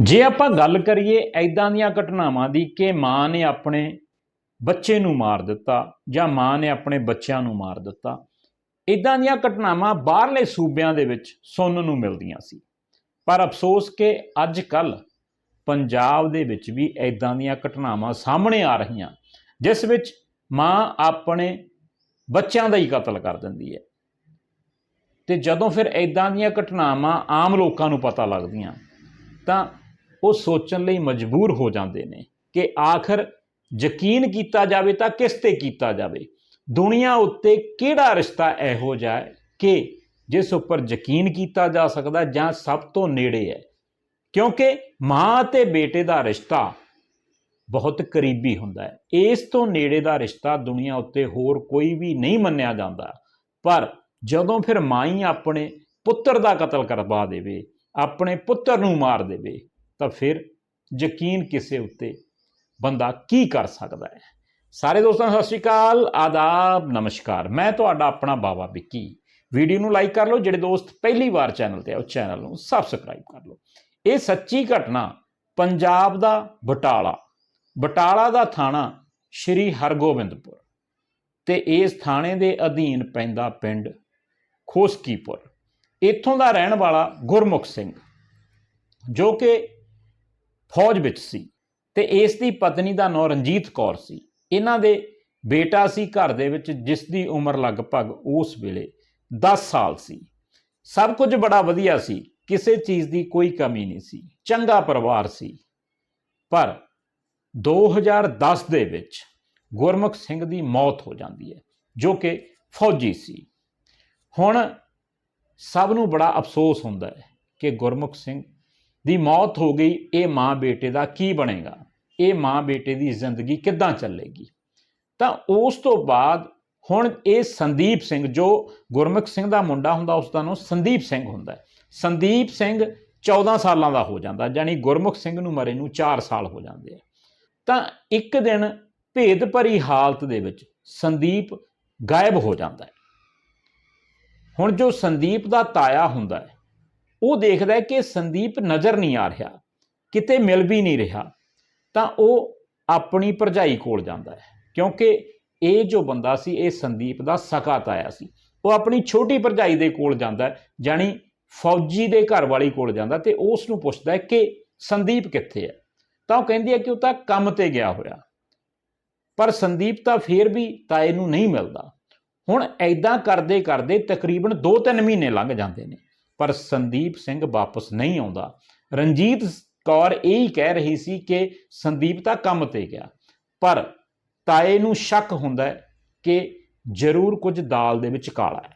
ਜੇ ਆਪਾਂ ਗੱਲ ਕਰੀਏ ਐਦਾਂ ਦੀਆਂ ਘਟਨਾਵਾਂ ਦੀ ਕਿ ਮਾਂ ਨੇ ਆਪਣੇ ਬੱਚੇ ਨੂੰ ਮਾਰ ਦਿੱਤਾ ਜਾਂ ਮਾਂ ਨੇ ਆਪਣੇ ਬੱਚਿਆਂ ਨੂੰ ਮਾਰ ਦਿੱਤਾ ਇਦਾਂ ਦੀਆਂ ਘਟਨਾਵਾਂ ਬਾਹਰਲੇ ਸੂਬਿਆਂ ਦੇ ਵਿੱਚ ਸੁਣਨ ਨੂੰ ਮਿਲਦੀਆਂ ਸੀ। ਪਰ ਅਫਸੋਸ ਕਿ ਅੱਜ ਕੱਲ ਪੰਜਾਬ ਦੇ ਵਿੱਚ ਵੀ ਐਦਾਂ ਦੀਆਂ ਘਟਨਾਵਾਂ ਸਾਹਮਣੇ ਆ ਰਹੀਆਂ, ਜਿਸ ਵਿੱਚ ਮਾਂ ਆਪਣੇ ਬੱਚਿਆਂ ਦਾ ਹੀ ਕਤਲ ਕਰ ਦਿੰਦੀ ਹੈ। ਤੇ ਜਦੋਂ ਫਿਰ ਐਦਾਂ ਦੀਆਂ ਘਟਨਾਵਾਂ ਆਮ ਲੋਕਾਂ ਨੂੰ ਪਤਾ ਲੱਗਦੀਆਂ, ਤਾਂ ਉਹ ਸੋਚਣ ਲਈ ਮਜਬੂਰ ਹੋ ਜਾਂਦੇ ਨੇ ਕਿ ਆਖਰ ਯਕੀਨ ਕੀਤਾ ਜਾਵੇ ਤਾਂ ਕਿਸ ਤੇ ਕੀਤਾ ਜਾਵੇ? ਦੁਨੀਆ ਉੱਤੇ ਕਿਹੜਾ ਰਿਸ਼ਤਾ ਇਹੋ ਜਿਹਾ ਕਿ ਜਿਸ ਉੱਪਰ ਯਕੀਨ ਕੀਤਾ ਜਾ ਸਕਦਾ ਜਾਂ ਸਭ ਤੋਂ ਨੇੜੇ ਹੈ? ਕਿਉਂਕਿ ਮਾਂ ਤੇ ਬੇਟੇ ਦਾ ਰਿਸ਼ਤਾ ਬਹੁਤ ਕਰੀਬੀ ਹੁੰਦਾ ਹੈ। ਇਸ ਤੋਂ ਨੇੜੇ ਦਾ ਰਿਸ਼ਤਾ ਦੁਨੀਆ ਉੱਤੇ ਹੋਰ ਕੋਈ ਵੀ ਨਹੀਂ ਮੰਨਿਆ ਜਾਂਦਾ। ਪਰ ਜਦੋਂ ਫਿਰ ਮਾਂ ਹੀ ਆਪਣੇ ਪੁੱਤਰ ਦਾ ਕਤਲ ਕਰਵਾ ਦੇਵੇ, ਆਪਣੇ ਪੁੱਤਰ ਨੂੰ ਮਾਰ ਦੇਵੇ ਤਾਂ ਫਿਰ ਯਕੀਨ ਕਿਸੇ ਉੱਤੇ ਬੰਦਾ ਕੀ ਕਰ ਸਕਦਾ ਹੈ? ਸਾਰੇ ਦੋਸਤਾਂ, ਸਤਿ ਸ਼੍ਰੀ ਅਕਾਲ, ਆਦਾਬ, ਨਮਸਕਾਰ। ਮੈਂ ਤੁਹਾਡਾ ਆਪਣਾ ਬਾਬਾ ਵਿੱਕੀ। ਵੀਡੀਓ ਨੂੰ ਲਾਈਕ ਕਰ ਲਓ, ਜਿਹੜੇ ਦੋਸਤ ਪਹਿਲੀ ਵਾਰ ਚੈਨਲ ਤੇ ਆ, ਉਹ ਚੈਨਲ ਨੂੰ ਸਬਸਕ੍ਰਾਈਬ ਕਰ ਲਓ। ਇਹ ਸੱਚੀ ਘਟਨਾ ਪੰਜਾਬ ਦਾ ਬਟਾਲਾ। ਬਟਾਲਾ ਦਾ ਥਾਣਾ ਸ਼੍ਰੀ ਹਰਗੋਬਿੰਦਪੁਰ ਤੇ ਇਸ ਥਾਣੇ ਦੇ ਅਧੀਨ ਪੈਂਦਾ ਪਿੰਡ ਖੋਸਕੀਪੁਰ। ਇੱਥੋਂ ਦਾ ਰਹਿਣ ਵਾਲਾ ਗੁਰਮੁਖ ਸਿੰਘ, ਜੋ ਕਿ ਫੌਜ ਵਿੱਚ ਸੀ ਤੇ ਇਸ ਦੀ ਪਤਨੀ ਦਾ ਨਾਂ ਰਣਜੀਤ ਕੌਰ ਸੀ। ਇਹਨਾਂ ਦੇ ਬੇਟਾ ਸੀ ਘਰ ਦੇ ਵਿੱਚ ਜਿਸ ਦੀ ਉਮਰ ਲਗਭਗ ਉਸ ਵੇਲੇ 10 ਸਾਲ ਸੀ। ਸਭ ਕੁਝ ਬੜਾ ਵਧੀਆ ਸੀ, ਕਿਸੇ ਚੀਜ਼ ਦੀ ਕੋਈ ਕਮੀ ਨਹੀਂ ਸੀ, ਚੰਗਾ ਪਰਿਵਾਰ ਸੀ। ਪਰ 2010 ਦੇ ਵਿੱਚ ਗੁਰਮੁਖ ਸਿੰਘ ਦੀ ਮੌਤ ਹੋ ਜਾਂਦੀ ਹੈ, ਜੋ ਕਿ ਫੌਜੀ ਸੀ। ਹੁਣ ਸਭ ਨੂੰ ਬੜਾ ਅਫਸੋਸ ਹੁੰਦਾ ਹੈ ਕਿ ਗੁਰਮੁਖ ਸਿੰਘ ਦੀ ਮੌਤ ਹੋ ਗਈ, ਇਹ ਮਾਂ ਬੇਟੇ ਦਾ ਕੀ ਬਣੇਗਾ? ਇਹ ਮਾਂ ਬੇਟੇ ਦੀ ਜ਼ਿੰਦਗੀ ਕਿੱਦਾਂ ਚੱਲੇਗੀ? ਤਾਂ ਉਸ ਤੋਂ ਬਾਅਦ ਹੁਣ ਇਹ ਸੰਦੀਪ ਸਿੰਘ, ਜੋ ਗੁਰਮੁਖ ਸਿੰਘ ਦਾ ਮੁੰਡਾ ਹੁੰਦਾ ਉਸ ਦਾ ਨਾਮ ਸੰਦੀਪ ਸਿੰਘ ਹੁੰਦਾ ਸੰਦੀਪ ਸਿੰਘ 14 ਸਾਲਾਂ ਦਾ ਹੋ ਜਾਂਦਾ ਯਾਨੀ ਗੁਰਮੁਖ ਸਿੰਘ ਨੂੰ ਮਰੇ ਨੂੰ 4 ਸਾਲ ਹੋ ਜਾਂਦੇ ਆ। ਤਾਂ ਇੱਕ ਦਿਨ ਭੇਦ ਭਰੀ ਹਾਲਤ ਦੇ ਵਿੱਚ ਸੰਦੀਪ ਗਾਇਬ ਹੋ ਜਾਂਦਾ ਹੈ। ਹੁਣ ਜੋ ਸੰਦੀਪ ਦਾ ਤਾਇਆ ਹੁੰਦਾ ਹੈ ਉਹ ਦੇਖਦਾ ਕਿ ਸੰਦੀਪ ਨਜ਼ਰ ਨਹੀਂ ਆ ਰਿਹਾ, ਕਿਤੇ ਮਿਲ ਵੀ ਨਹੀਂ ਰਿਹਾ, ਤਾਂ ਉਹ ਆਪਣੀ ਭਰਜਾਈ ਕੋਲ ਜਾਂਦਾ ਹੈ, ਕਿਉਂਕਿ ਇਹ ਜੋ ਬੰਦਾ ਸੀ, ਇਹ ਸੰਦੀਪ ਦਾ ਸਕਾ ਤਾਇਆ ਸੀ। ਉਹ ਆਪਣੀ ਛੋਟੀ ਭਰਜਾਈ ਦੇ ਕੋਲ ਜਾਂਦਾ ਹੈ ਜਾਨੀ ਫੌਜੀ ਦੇ ਘਰ ਵਾਲੀ ਕੋਲ ਜਾਂਦਾ ਤੇ ਉਸ ਨੂੰ ਪੁੱਛਦਾ ਹੈ ਕਿ ਸੰਦੀਪ ਕਿੱਥੇ ਹੈ? ਤਾਂ ਉਹ ਕਹਿੰਦੀ ਹੈ ਕਿ ਉਹ ਤਾਂ ਕੰਮ ਤੇ ਗਿਆ ਹੋਇਆ। ਪਰ ਸੰਦੀਪ ਤਾਂ ਫੇਰ ਵੀ ਤਾਏ ਨੂੰ ਨਹੀਂ ਮਿਲਦਾ। ਹੁਣ ਐਦਾਂ ਕਰਦੇ ਕਰਦੇ ਤਕਰੀਬਨ 2-3 ਮਹੀਨੇ ਲੰਘ ਜਾਂਦੇ ਨੇ। ਪਰ ਸੰਦੀਪ ਸਿੰਘ ਵਾਪਸ ਨਹੀਂ ਆਉਂਦਾ। ਰਣਜੀਤ ਕੌਰ ਇਹ ਹੀ ਕਹਿ ਰਹੀ ਸੀ ਕਿ ਸੰਦੀਪ ਤਾਂ ਕੰਮ ਤੇ ਗਿਆ, ਪਰ ਤਾਏ ਨੂੰ ਸ਼ੱਕ ਹੁੰਦਾ ਹੈ ਕਿ ਜ਼ਰੂਰ ਕੁਝ ਦਾਲ ਦੇ ਵਿੱਚ ਕਾਲਾ ਹੈ।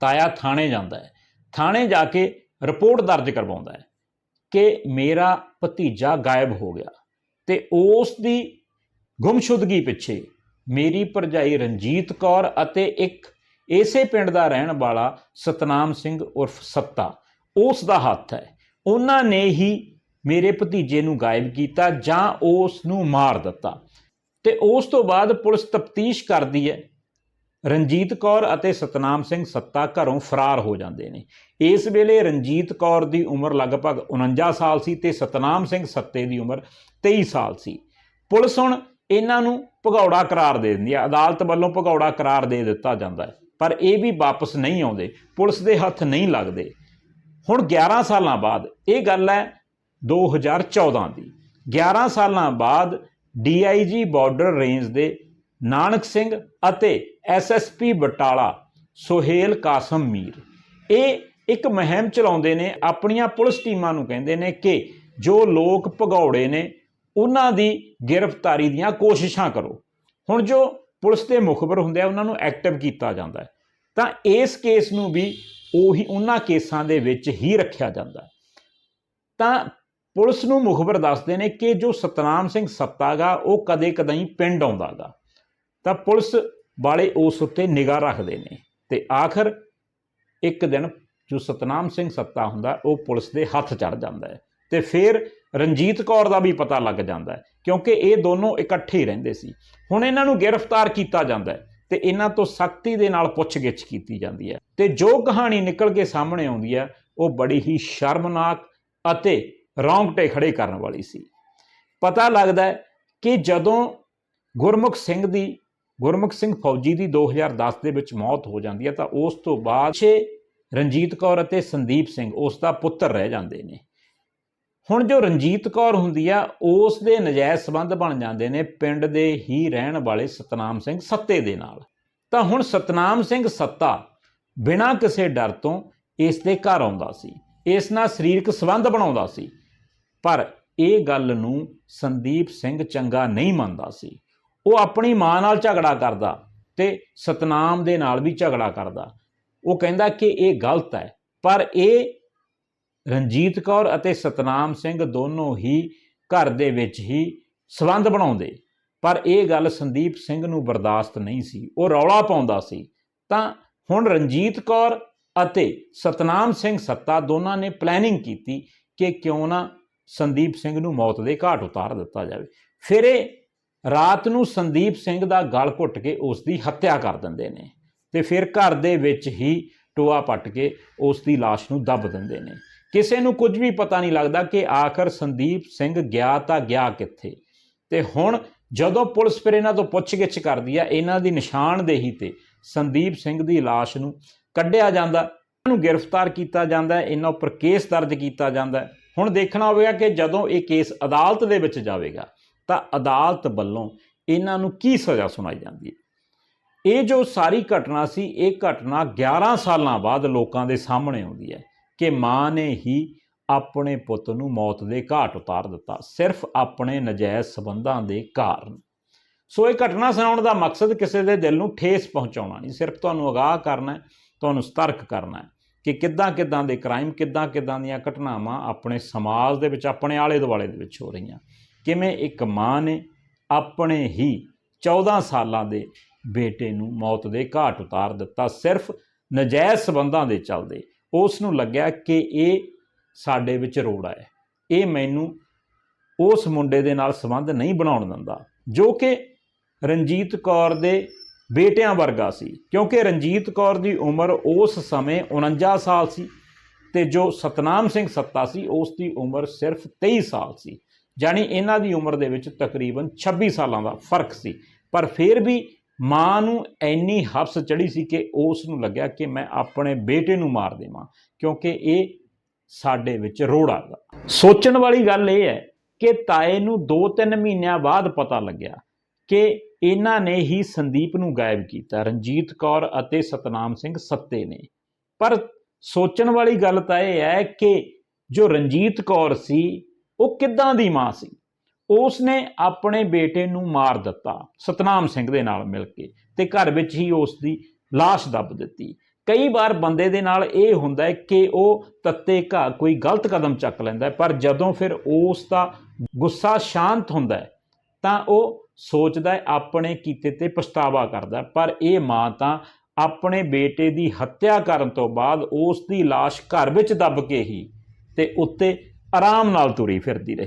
ਤਾਇਆ ਥਾਣੇ ਜਾਂਦਾ ਹੈ। ਥਾਣੇ ਜਾ ਕੇ ਰਿਪੋਰਟ ਦਰਜ ਕਰਵਾਉਂਦਾ ਹੈ ਕਿ ਮੇਰਾ ਭਤੀਜਾ ਗਾਇਬ ਹੋ ਗਿਆ ਤੇ ਉਸ ਦੀ ਗੁੰਮਸ਼ੁਦਗੀ ਪਿੱਛੇ ਮੇਰੀ ਭਰਜਾਈ ਰਣਜੀਤ ਕੌਰ ਅਤੇ ਇੱਕ ਇਸੇ ਪਿੰਡ ਦਾ ਰਹਿਣ ਵਾਲਾ ਸਤਨਾਮ ਸਿੰਘ ਉਰਫ ਸੱਤਾ, ਉਸ ਦਾ ਹੱਥ ਹੈ। ਉਹਨਾਂ ਨੇ ਹੀ ਮੇਰੇ ਭਤੀਜੇ ਨੂੰ ਗਾਇਬ ਕੀਤਾ ਜਾਂ ਉਸ ਨੂੰ ਮਾਰ ਦਿੱਤਾ। ਤੇ ਉਸ ਤੋਂ ਬਾਅਦ ਪੁਲਿਸ ਤਫਤੀਸ਼ ਕਰਦੀ ਹੈ। ਰਣਜੀਤ ਕੌਰ ਅਤੇ ਸਤਨਾਮ ਸਿੰਘ ਸੱਤਾ ਘਰੋਂ ਫਰਾਰ ਹੋ ਜਾਂਦੇ ਨੇ। ਇਸ ਵੇਲੇ ਰਣਜੀਤ ਕੌਰ ਦੀ ਉਮਰ ਲਗਭਗ 49 ਸਾਲ ਸੀ ਤੇ ਸਤਨਾਮ ਸਿੰਘ ਸੱਤੇ ਦੀ ਉਮਰ 23 ਸਾਲ ਸੀ। ਪੁਲਿਸ ਹੁਣ ਇਹਨਾਂ ਨੂੰ ਭਗੌੜਾ ਕਰਾਰ ਦੇ ਦਿੰਦੀ ਹੈ। ਅਦਾਲਤ ਵੱਲੋਂ ਭਗੌੜਾ ਕਰਾਰ ਦੇ ਦਿੱਤਾ ਜਾਂਦਾ ਹੈ। ਪਰ ਇਹ ਵੀ ਵਾਪਸ ਨਹੀਂ ਆਉਂਦੇ, ਪੁਲਿਸ ਦੇ ਹੱਥ ਨਹੀਂ ਲੱਗਦੇ। ਹੁਣ 11 ਸਾਲਾਂ ਬਾਅਦ, ਇਹ ਗੱਲ ਹੈ 2014 ਦੀ। 11 ਸਾਲਾਂ ਬਾਅਦ ਡੀਆਈਜੀ ਬਾਰਡਰ ਰੇਂਜ ਦੇ ਨਾਨਕ ਸਿੰਘ ਅਤੇ ਐਸਐਸਪੀ ਬਟਾਲਾ ਸੁਹੇਲ ਕਾਸਮ ਮੀਰ। ਇਹ ਇੱਕ ਮੁਹਿੰਮ ਚਲਾਉਂਦੇ ਨੇ, ਆਪਣੀਆਂ ਪੁਲਿਸ ਟੀਮਾਂ ਨੂੰ ਕਹਿੰਦੇ ਨੇ ਕਿ ਜੋ ਲੋਕ ਭਗੌੜੇ ਨੇ, ਉਹਨਾਂ ਦੀ ਗ੍ਰਿਫਤਾਰੀ ਦੀਆਂ ਕੋਸ਼ਿਸ਼ਾਂ ਕਰੋ। ਹੁਣ ਜੋ ਪੁਲਿਸ ਦੇ ਮੁਖਬਰ ਹੁੰਦੇ ਆ, ਉਹਨਾਂ ਨੂੰ ਐਕਟਿਵ ਕੀਤਾ ਜਾਂਦਾ ਹੈ। ਤਾਂ ਇਸ ਕੇਸ ਨੂੰ ਵੀ ਉਹੀ ਉਹਨਾਂ ਕੇਸਾਂ ਦੇ ਵਿੱਚ ਹੀ ਰੱਖਿਆ ਜਾਂਦਾ ਹੈ। ਤਾਂ ਪੁਲਿਸ ਨੂੰ ਮੁਖਬਰ ਦੱਸਦੇ ਨੇ ਕਿ ਜੋ ਸਤਨਾਮ ਸਿੰਘ ਸੱਤਾਗਾ, ਉਹ ਕਦੇ ਕਦਾਈ ਪਿੰਡ ਆਉਂਦਾਗਾ। ਤਾਂ ਪੁਲਿਸ ਵਾਲੇ ਉਸ ਉੱਤੇ ਨਿਗਾਹ ਰੱਖਦੇ ਨੇ ਤੇ ਆਖਰ ਇੱਕ ਦਿਨ ਜੋ ਸਤਨਾਮ ਸਿੰਘ ਸੱਤਾ ਹੁੰਦਾ, ਉਹ ਪੁਲਿਸ ਦੇ ਹੱਥ ਚੜ ਜਾਂਦਾ ਹੈ ਤੇ ਫਿਰ ਰਣਜੀਤ ਕੌਰ ਦਾ ਵੀ ਪਤਾ ਲੱਗ ਜਾਂਦਾ ਹੈ ਕਿਉਂਕਿ ਇਹ ਦੋਨੋਂ ਇਕੱਠੇ ਹੀ ਰਹਿੰਦੇ ਸੀ। ਹੁਣ ਇਹਨਾਂ ਨੂੰ ਗ੍ਰਿਫਤਾਰ ਕੀਤਾ ਜਾਂਦਾ ਹੈ ਤੇ ਇਹਨਾਂ ਤੋਂ ਸਖਤੀ ਦੇ ਨਾਲ ਪੁੱਛਗਿੱਛ ਕੀਤੀ ਜਾਂਦੀ ਹੈ। ਤੇ ਜੋ ਕਹਾਣੀ ਨਿਕਲ ਕੇ ਸਾਹਮਣੇ ਆਉਂਦੀ ਹੈ, ਉਹ ਬੜੀ ਹੀ ਸ਼ਰਮਨਾਕ ਅਤੇ ਰੌਂਗਟੇ ਖੜੇ ਕਰਨ ਵਾਲੀ ਸੀ। ਪਤਾ ਲੱਗਦਾ ਕਿ ਜਦੋਂ ਗੁਰਮੁਖ ਸਿੰਘ ਦੀ, ਗੁਰਮੁਖ ਸਿੰਘ ਫੌਜੀ ਦੀ 2010 ਦੇ ਵਿੱਚ ਮੌਤ ਹੋ ਜਾਂਦੀ ਹੈ, ਤਾਂ ਉਸ ਤੋਂ ਬਾਅਦ ਛੇ ਰਣਜੀਤ ਕੌਰ ਅਤੇ ਸੰਦੀਪ ਸਿੰਘ ਉਸ ਦਾ ਪੁੱਤਰ ਰਹਿ ਜਾਂਦੇ ਨੇ। ਹੁਣ ਜੋ ਰਣਜੀਤ ਕੌਰ ਹੁੰਦੀ ਆ ਉਸ ਦੇ ਨਜਾਇਜ਼ ਸਬੰਧ ਬਣ ਜਾਂਦੇ ਨੇ ਪਿੰਡ ਦੇ ਹੀ ਰਹਿਣ ਵਾਲੇ ਸਤਨਾਮ ਸਿੰਘ ਸੱਤੇ ਦੇ ਨਾਲ। ਤਾਂ ਹੁਣ ਸਤਨਾਮ ਸਿੰਘ ਸੱਤਾ ਬਿਨਾਂ ਕਿਸੇ ਡਰ ਤੋਂ ਇਸ ਦੇ ਘਰ ਆਉਂਦਾ ਸੀ, ਇਸ ਨਾਲ ਸਰੀਰਕ ਸਬੰਧ ਬਣਾਉਂਦਾ ਸੀ। ਪਰ ਇਹ ਗੱਲ ਨੂੰ ਸੰਦੀਪ ਸਿੰਘ ਚੰਗਾ ਨਹੀਂ ਮੰਨਦਾ ਸੀ। ਉਹ ਆਪਣੀ ਮਾਂ ਨਾਲ ਝਗੜਾ ਕਰਦਾ ਤੇ ਸਤਨਾਮ ਦੇ ਨਾਲ ਵੀ ਝਗੜਾ ਕਰਦਾ। ਉਹ ਕਹਿੰਦਾ ਕਿ ਇਹ ਗਲਤ ਹੈ, ਪਰ ਇਹ ਰਣਜੀਤ ਕੌਰ ਅਤੇ ਸਤਨਾਮ ਸਿੰਘ ਦੋਨੋਂ ਹੀ ਘਰ ਦੇ ਵਿੱਚ ਹੀ ਸਬੰਧ ਬਣਾਉਂਦੇ। ਪਰ ਇਹ ਗੱਲ ਸੰਦੀਪ ਸਿੰਘ ਨੂੰ ਬਰਦਾਸ਼ਤ ਨਹੀਂ ਸੀ। ਉਹ ਰੌਲਾ ਪਾਉਂਦਾ ਸੀ। ਤਾਂ ਹੁਣ ਰਣਜੀਤ ਕੌਰ ਅਤੇ ਸਤਨਾਮ ਸਿੰਘ ਸੱਤਾ ਦੋਨਾਂ ਨੇ ਪਲੈਨਿੰਗ ਕੀਤੀ ਕਿ ਕਿਉਂ ਨਾ ਸੰਦੀਪ ਸਿੰਘ ਨੂੰ ਮੌਤ ਦੇ ਘਾਟ ਉਤਾਰ ਦਿੱਤਾ ਜਾਵੇ। ਫਿਰ ਇਹ ਰਾਤ ਨੂੰ ਸੰਦੀਪ ਸਿੰਘ ਦਾ ਗਲ ਘੁੱਟ ਕੇ ਉਸ ਦੀ ਹੱਤਿਆ ਕਰ ਦਿੰਦੇ ਨੇ ਤੇ ਫਿਰ ਘਰ ਦੇ ਵਿੱਚ ਹੀ ਟੋਆ ਪੱਟ ਕੇ ਉਸ ਦੀ ਲਾਸ਼ ਨੂੰ ਦੱਬ ਦਿੰਦੇ ਨੇ। ਕਿਸੇ ਨੂੰ ਕੁਝ ਵੀ ਪਤਾ ਨਹੀਂ ਲੱਗਦਾ ਕਿ ਆਖਰ ਸੰਦੀਪ ਸਿੰਘ ਗਿਆ ਤਾਂ ਗਿਆ ਕਿੱਥੇ। ਤੇ ਹੁਣ ਜਦੋਂ ਪੁਲਿਸ ਫਿਰ ਇਹਨਾਂ ਤੋਂ ਪੁੱਛਗਿੱਛ ਕਰਦੀ ਆ, ਇਹਨਾਂ ਦੀ ਨਿਸ਼ਾਨਦੇਹੀ ਤੇ ਸੰਦੀਪ ਸਿੰਘ ਦੀ ਲਾਸ਼ ਨੂੰ ਕੱਢਿਆ ਜਾਂਦਾ, ਇਹਨੂੰ ਗ੍ਰਿਫਤਾਰ ਕੀਤਾ ਜਾਂਦਾ, ਇਹਨਾਂ ਉੱਪਰ ਕੇਸ ਦਰਜ ਕੀਤਾ ਜਾਂਦਾ। ਹੁਣ ਦੇਖਣਾ ਹੋਵੇਗਾ ਕਿ ਜਦੋਂ ਇਹ ਕੇਸ ਅਦਾਲਤ ਦੇ ਵਿੱਚ ਜਾਵੇਗਾ, ਤਾਂ ਅਦਾਲਤ ਵੱਲੋਂ ਇਹਨਾਂ ਨੂੰ ਕੀ ਸਜ਼ਾ ਸੁਣਾਈ ਜਾਂਦੀ ਹੈ? ਇਹ ਜੋ ਸਾਰੀ ਘਟਨਾ ਸੀ, ਇਹ ਘਟਨਾ 11 ਸਾਲਾਂ ਬਾਅਦ ਲੋਕਾਂ ਦੇ ਸਾਹਮਣੇ ਆਉਂਦੀ ਹੈ। ਕਿ ਮਾਂ ਨੇ ਹੀ ਆਪਣੇ ਪੁੱਤ ਨੂੰ ਮੌਤ ਦੇ ਘਾਟ ਉਤਾਰ ਦਿੱਤਾ, ਸਿਰਫ ਆਪਣੇ ਨਜਾਇਜ਼ ਸਬੰਧਾਂ ਦੇ ਕਾਰਨ। ਸੋ ਇਹ ਘਟਨਾ ਸੁਣਾਉਣ ਦਾ ਮਕਸਦ ਕਿਸੇ ਦੇ ਦਿਲ ਨੂੰ ਠੇਸ ਪਹੁੰਚਾਉਣਾ ਨਹੀਂ, ਸਿਰਫ ਤੁਹਾਨੂੰ ਅਗਾਹ ਕਰਨਾ ਹੈ, ਤੁਹਾਨੂੰ ਸਤਰਕ ਕਰਨਾ ਹੈ ਕਿ ਕਿੱਦਾਂ ਕਿੱਦਾਂ ਦੇ ਕ੍ਰਾਈਮ, ਕਿੱਦਾਂ ਕਿੱਦਾਂ ਦੀਆਂ ਘਟਨਾਵਾਂ ਆਪਣੇ ਸਮਾਜ ਦੇ ਵਿੱਚ, ਆਪਣੇ ਆਲੇ ਦੁਆਲੇ ਦੇ ਵਿੱਚ ਹੋ ਰਹੀਆਂ। ਕਿਵੇਂ ਇੱਕ ਮਾਂ ਨੇ ਆਪਣੇ ਹੀ 14 ਸਾਲਾਂ ਦੇ ਬੇਟੇ ਨੂੰ ਮੌਤ ਦੇ ਘਾਟ ਉਤਾਰ ਦਿੱਤਾ, ਸਿਰਫ ਨਜਾਇਜ਼ ਸਬੰਧਾਂ ਦੇ ਚੱਲਦੇ ਉਸ ਨੂੰ ਲੱਗਿਆ ਕਿ ਇਹ ਸਾਡੇ ਵਿੱਚ ਰੋੜਾ ਹੈ ਇਹ ਮੈਨੂੰ ਉਸ ਮੁੰਡੇ ਦੇ ਨਾਲ ਸੰਬੰਧ ਨਹੀਂ ਬਣਾਉਣ ਦਿੰਦਾ, ਜੋ ਕਿ ਰਣਜੀਤ ਕੌਰ ਦੇ ਬੇਟਿਆਂ ਵਰਗਾ ਸੀ, ਕਿਉਂਕਿ ਰਣਜੀਤ ਕੌਰ ਦੀ ਉਮਰ ਉਸ ਸਮੇਂ 49 ਸਾਲ ਸੀ ਤੇ ਜੋ ਸਤਨਾਮ ਸਿੰਘ ਸੱਤਾ ਸੀ, ਉਸ ਦੀ ਉਮਰ ਸਿਰਫ 23 ਸਾਲ ਸੀ ਜਾਣੀ ਇਹਨਾਂ ਦੀ ਉਮਰ ਦੇ ਵਿੱਚ ਤਕਰੀਬਨ 26 ਸਾਲਾਂ ਦਾ ਫ਼ਰਕ ਸੀ। ਪਰ ਫਿਰ ਵੀ ਮਾਂ ਨੂੰ ਇੰਨੀ ਹਫਸ ਚੜੀ ਸੀ ਕਿ ਉਸ ਨੂੰ ਲੱਗਿਆ ਕਿ ਮੈਂ ਆਪਣੇ ਬੇਟੇ ਨੂੰ ਮਾਰ ਦੇਵਾਂ, ਕਿਉਂਕਿ ਇਹ ਸਾਡੇ ਵਿੱਚ ਰੋੜਾ ਗਾ ਸੋਚਣ ਵਾਲੀ ਗੱਲ ਇਹ ਹੈ ਕਿ ਤਾਏ ਨੂੰ 2-3 ਮਹੀਨਿਆਂ ਬਾਅਦ ਪਤਾ ਲੱਗਿਆ ਕਿ ਇਹਨਾਂ ਨੇ ਹੀ ਸੰਦੀਪ ਨੂੰ ਗਾਇਬ ਕੀਤਾ, ਰਣਜੀਤ ਕੌਰ ਅਤੇ ਸਤਨਾਮ ਸਿੰਘ ਸੱਤੇ ਨੇ। ਪਰ ਸੋਚਣ ਵਾਲੀ ਗੱਲ ਤਾਂ ਇਹ ਹੈ ਕਿ ਜੋ ਰਣਜੀਤ ਕੌਰ ਸੀ, ਉਹ ਕਿੱਦਾਂ ਦੀ ਮਾਂ ਸੀ? ਉਸ ਨੇ ਆਪਣੇ ਬੇਟੇ ਨੂੰ ਮਾਰ ਦਿੱਤਾ, ਸਤਨਾਮ ਸਿੰਘ ਦੇ ਨਾਲ ਮਿਲ ਕੇ ਤੇ ਘਰ ਵਿੱਚ ਹੀ ਉਸ ਦੀ ਲਾਸ਼ ਦੱਬ ਦਿੱਤੀ। ਕਈ ਵਾਰ ਬੰਦੇ ਦੇ ਨਾਲ ਇਹ ਹੁੰਦਾ ਹੈ ਕਿ ਉਹ ਤੱਤੇ ਘਾ ਕੋਈ ਗਲਤ ਕਦਮ ਚੱਕ ਲੈਂਦਾ ਪਰ ਜਦੋਂ ਫਿਰ ਉਸ ਦਾ ਗੁੱਸਾ ਸ਼ਾਂਤ ਹੁੰਦਾ ਹੈ, ਤਾਂ ਉਹ ਸੋਚਦਾ ਹੈ ਆਪਣੇ ਕੀਤੇ ਤੇ ਪਛਤਾਵਾ ਕਰਦਾ ਪਰ ਇਹ ਮਾਂ ਤਾਂ ਆਪਣੇ ਬੇਟੇ ਦੀ ਹੱਤਿਆ ਕਰਨ ਤੋਂ ਬਾਅਦ ਉਸ ਦੀ ਲਾਸ਼ ਘਰ ਵਿੱਚ ਦੱਬ ਕੇ ਹੀ ਤੇ ਉੱਤੇ ਆਰਾਮ ਨਾਲ ਤੁਰੀ ਫਿਰਦੀ ਰਹੀ।